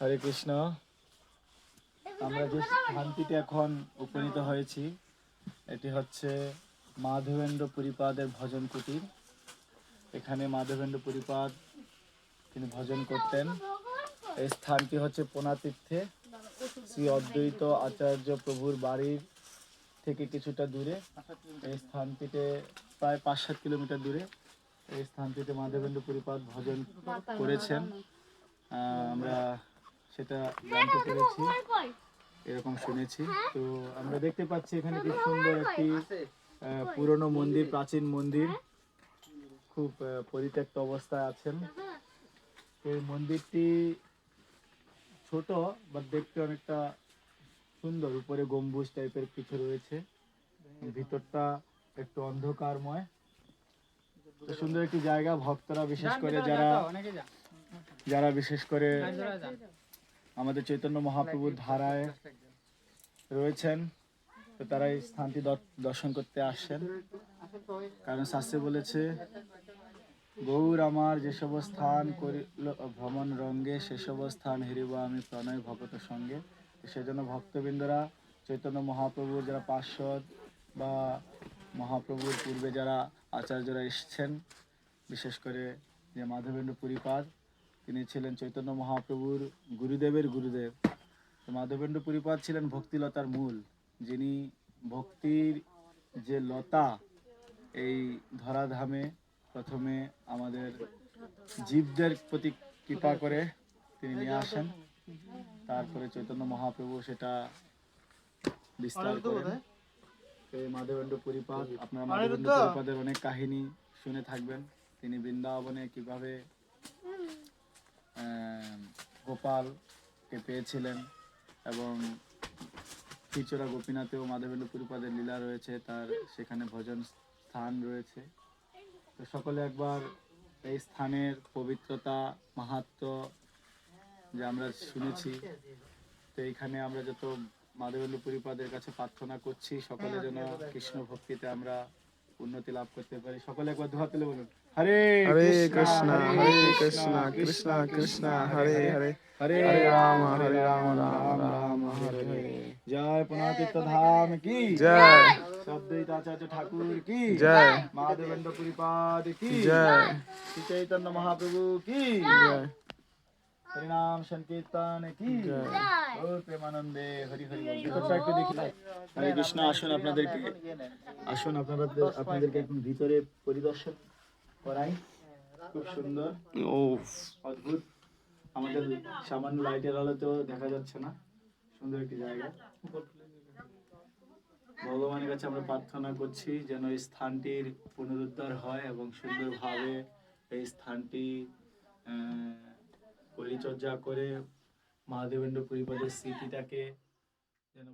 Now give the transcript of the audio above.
হরে কৃষ্ণ। আমরা যে শান্তিতে এখন উপনীত হয়েছি, এটি হচ্ছে মাধবেন্দ্র পরিপাদের ভজন কুটির। এখানে মাধবেন্দ্র পরিপাদ তিনি ভজন করতেন। এই স্থানটি হচ্ছে পোনাতীর্থে। শ্রী অদ্বৈত আচার্য প্রভুর বাড়ির থেকে কিছুটা দূরে। এই স্থানটিতে প্রায় পাঁচ সাত কিলোমিটার দূরে এই স্থানটিতে মাধবেন্দ্র পরিপাদ ভজন করেছেন। আমরা সেটা জানতে পেরেছি। এরকম শুনেছি। তো আমরা দেখতে পাচ্ছি এখানে কি সুন্দর একটি আহ, পুরনো মন্দির প্রাচীন মন্দির। খুব পরিত্যক্ত অবস্থায় আছেন। এই মন্দিরটি ছোট বা দেখতে অনেকটা সুন্দর। উপরে গম্বুজ টাইপের কিছু রয়েছে। ভিতরটা একটু অন্ধকারময়। সুন্দর একটি জায়গা। ভক্তরা বিশেষ করে যারা যারা বিশেষ করে আমাদের চৈতন্য মহাপ্রভুর ধারায় রয়েছেন। তো তারা এই স্থানটি দর- দর্শন করতে আসছেন। কারণ শাস্ত্রে বলেছে গৌর আমার যেসব স্থান করিল ভ্রমণ রঙ্গে সেসব স্থান হেরিব আমি প্রণয় ভগত সঙ্গে। সেজন্য ভক্তবৃন্দরা চৈতন্য মহাপ্রভুর যারা পার্শ্বদ বা মহাপ্রভুর পূর্বে যারা আচার্যরা এসছেন বিশেষ করে যে মাধবেন্দ্র পুরীপাদ তিনি ছিলেন চৈতন্য মহাপ্রভুর গুরুদেবের গুরুদেব। মাধবেন্দ্র পুরীপাদ ছিলেন ভক্তিলতার মূল যিনি ভক্তির যে লতা এই ধরাধামে প্রথমে আমাদের জীবদের প্রতি কৃপা করে তিনি নিয়ে আসেন। তারপরে চৈতন্য মহাপ্রভু সেটা বিস্তার করেন। মাধবেন্দ্র পরিপাদ আপনারা মাধবেন্দ্র পরিপাদের অনেক কাহিনী শুনে থাকবেন। তিনি বৃন্দাবনে কীভাবে গোপালকে পেয়েছিলেন এবং খিচুড়া গোপীনাথেও মাধবেন্দ্র পুরীপাদের লীলা রয়েছে তার সেখানে ভজন স্থান রয়েছে। তো সকলে একবার এই স্থানের পবিত্রতা মাহাত্ম যে আমরা শুনেছি তো এইখানে আমরা যত মাধবেন্দ্র পুরীপাদের কাছে প্রার্থনা করছি সকলে যেন কৃষ্ণ ভক্তিতে আমরা উন্নতি লাভ করতে পারি। সকলে একবার দুহাত তুলে বলুন। হরে হরে কৃষ্ণ হরে কৃষ্ণ কৃষ্ণ কৃষ্ণ হরে হরে হরে। রাম রাম হরে রাম রাম রাম হরে হরে জয় পুনাতীর্থ ধাম কি? জয়। সদ্বৈত আচার্য ঠাকুর কি? জয়। মহাদেবেন্দ্র পুরীপাদ কি? জয়। শ্রী চৈতন্য মহাপ্রভু কি? জয়। হরিনাম সংকীর্তন কি? প্রেমানন্দে হরি হরি একটু দেখি হরে কৃষ্ণ আসুন আপনাদেরকে। আসুন আপনাদের আপনাদেরকে এখন ভিতরে পরিদর্শন করাই। খুব সুন্দর। ও অদ্ভুত। আমাদের সামান্য লাইটের আলোতেও দেখা যাচ্ছে না। সুন্দর একটি জায়গা। ভগবানের কাছে আমরা প্রার্থনা করছি যেন এই স্থানটির পুনরুদ্ধার হয় এবং সুন্দরভাবে এই স্থানটি পরিচর্যা করে মহাদেবেন্দ্র পরিবারের স্মৃতিটাকে যেন